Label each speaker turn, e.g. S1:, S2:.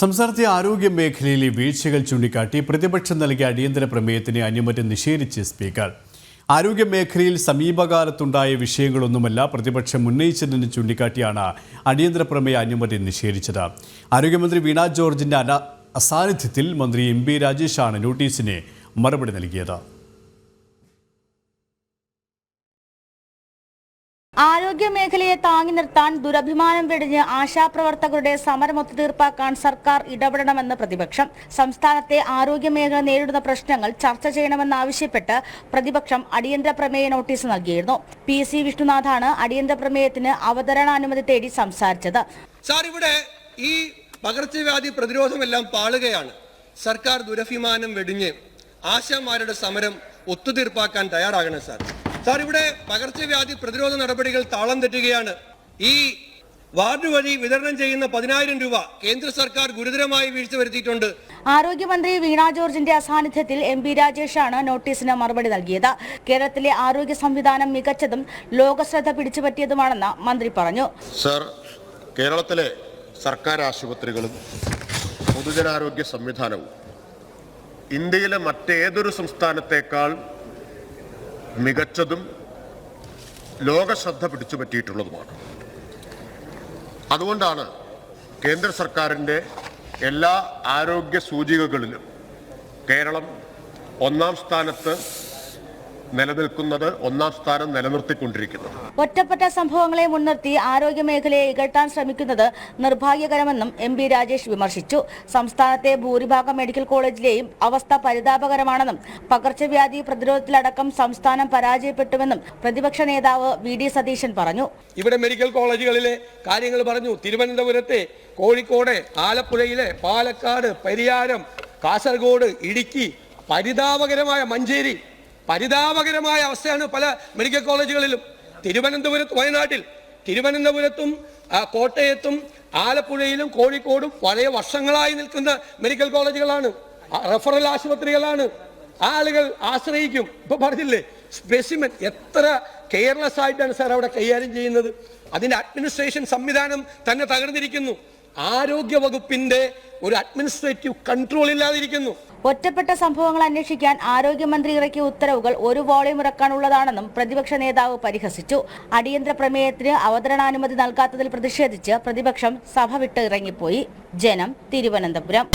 S1: സംസ്ഥാനത്തെ ആരോഗ്യ മേഖലയിലെ വീഴ്ചകൾ ചൂണ്ടിക്കാട്ടി പ്രതിപക്ഷം നൽകിയ അടിയന്തര പ്രമേയത്തിന് അനുമതി നിഷേധിച്ച് സ്പീക്കർ. ആരോഗ്യ മേഖലയിൽ സമീപകാലത്തുണ്ടായ വിഷയങ്ങളൊന്നുമല്ല പ്രതിപക്ഷം ഉന്നയിച്ചതെന്ന് ചൂണ്ടിക്കാട്ടിയാണ് അടിയന്തര പ്രമേയ അനുമതി നിഷേധിച്ചത്. ആരോഗ്യമന്ത്രി വീണ ജോർജിന്റെ അസാന്നിധ്യത്തിൽ മന്ത്രി എം ബി രാജേഷാണ് നോട്ടീസിന് മറുപടി നൽകിയത്.
S2: ആരോഗ്യ മേഖലയെ താങ്ങി നിർത്താൻ ദുരഭിമാനം വെടിഞ്ഞ് ആശാപ്രവർത്തകരുടെ സമരം ഒത്തുതീർപ്പാക്കാൻ സർക്കാർ ഇടപെടണമെന്ന് പ്രതിപക്ഷം. സംസ്ഥാനത്തെ ആരോഗ്യ മേഖല നേരിടുന്ന പ്രശ്നങ്ങൾ ചർച്ച ചെയ്യണമെന്നാവശ്യപ്പെട്ട് പ്രതിപക്ഷം അടിയന്തര പ്രമേയ നോട്ടീസ് നൽകിയിരുന്നു. പി സി വിഷ്ണുനാഥാണ് അടിയന്തര പ്രമേയത്തിന് അവതരണാനുമതി തേടി സംസാരിച്ചത്.
S3: സാർ ഇവിടെ ഈ പകർച്ചവ്യാധി പ്രതിരോധമെല്ലാം പാളുകയാണ്. സർക്കാർ ദുരഭിമാനം വെടിഞ്ഞ് ആശാമാരുടെ സമരം ഒത്തുതീർപ്പാക്കാൻ തയ്യാറാകണം സാർ. സാർ ഇവിടെ പകർച്ചവ്യാധി പ്രതിരോധ നടപടികൾ താളം തെറ്റുകയാണ്. ഈ വാർഡ് വഴി വിതരണം ചെയ്യുന്ന പതിനായിരം രൂപ കേന്ദ്ര സർക്കാർ ഗുരുതരമായി വീഴ്ച വരുത്തിയിട്ടുണ്ട്.
S2: ആരോഗ്യമന്ത്രി വീണ ജോർജിന്റെ അസാന്നിധ്യത്തിൽ എം പി രാജേഷാണ് നോട്ടീസിന് മറുപടി നൽകിയത്. കേരളത്തിലെ ആരോഗ്യ സംവിധാനം മികച്ചതും ലോകശ്രദ്ധ പിടിച്ചുപറ്റിയതുമാണെന്ന് മന്ത്രി പറഞ്ഞു.
S4: സർ കേരളത്തിലെ സർക്കാർ ആശുപത്രികളും പൊതുജനാരോഗ്യ സംവിധാനവും ഇന്ത്യയിലെ മറ്റേതൊരു സംസ്ഥാനത്തേക്കാൾ മികച്ചതും ലോകശ്രദ്ധ പിടിച്ചുപറ്റിയിട്ടുള്ളതുമാണ് അതുകൊണ്ടാണ് കേന്ദ്ര സർക്കാരിന്റെ എല്ലാ ആരോഗ്യ സൂചികകളിലും കേരളം ഒന്നാം സ്ഥാനത്ത് നിലനിൽക്കുന്നത് ഒന്നാം സ്ഥാനം നിലനിർത്തിക്കൊണ്ടിരിക്കുന്നത്
S2: ഒറ്റപ്പെട്ട സംഭവങ്ങളെ മുൻനിർത്തി ആരോഗ്യ മേഖലയെ ഇകഴ്ത്താൻ ശ്രമിക്കുന്നത് നിർഭാഗ്യകരമെന്നും എം പി രാജേഷ് വിമർശിച്ചു. സംസ്ഥാനത്തെ ഭൂരിഭാഗം മെഡിക്കൽ കോളേജിലെയും അവസ്ഥ പരിതാപകരമാണെന്നും പകർച്ചവ്യാധി പ്രതിരോധത്തിലടക്കം സംസ്ഥാനം പരാജയപ്പെട്ടുവെന്നും പ്രതിപക്ഷ നേതാവ് വി ഡി സതീശൻ പറഞ്ഞു.
S3: ഇവിടെ മെഡിക്കൽ കോളേജുകളിലെ കാര്യങ്ങൾ പറഞ്ഞു. തിരുവനന്തപുരത്തെ കോഴിക്കോട് ആലപ്പുഴയിലെ പാലക്കാട് പരിയാരം കാസർഗോഡ് ഇടുക്കി പരിതാപകരമായ മഞ്ചേരി പരിതാപകരമായ അവസ്ഥയാണ് പല മെഡിക്കൽ കോളേജുകളിലും. തിരുവനന്തപുരത്ത് വയനാട്ടിൽ തിരുവനന്തപുരത്തും കോട്ടയത്തും ആലപ്പുഴയിലും കോഴിക്കോടും വളരെ വർഷങ്ങളായി നിൽക്കുന്ന മെഡിക്കൽ കോളേജുകളാണ്. റഫറൽ ആശുപത്രികളാണ്. ആളുകൾ ആശ്രയിക്കും. ഇപ്പൊ പറഞ്ഞില്ലേ സ്പെസിമെൻ എത്ര കെയർലെസ് ആയിട്ടാണ് സാർ അവിടെ കൈകാര്യം ചെയ്യുന്നത്. അതിന്റെ അഡ്മിനിസ്ട്രേഷൻ സംവിധാനം തന്നെ തകർന്നിരിക്കുന്നു. ആരോഗ്യ വകുപ്പിന്റെ ഒരു അഡ്മിനിസ്ട്രേറ്റീവ് കൺട്രോൾ ഇല്ലാതിരിക്കുന്നു.
S2: ഒറ്റപ്പെട്ട സംഭവങ്ങൾ അന്വേഷിക്കാൻ ആരോഗ്യമന്ത്രി ഇറക്കിയ ഉത്തരവുകൾ ഒരു വോളിയം ഇറക്കാനുള്ളതാണെന്നും പ്രതിപക്ഷ നേതാവ് പരിഹസിച്ചു. അടിയന്തര പ്രമേയത്തിന് അവതരണാനുമതി നൽകാത്തതിൽ പ്രതിഷേധിച്ച് പ്രതിപക്ഷം സഭ വിട്ട് ഇറങ്ങിപ്പോയി. ജനം തിരുവനന്തപുരം.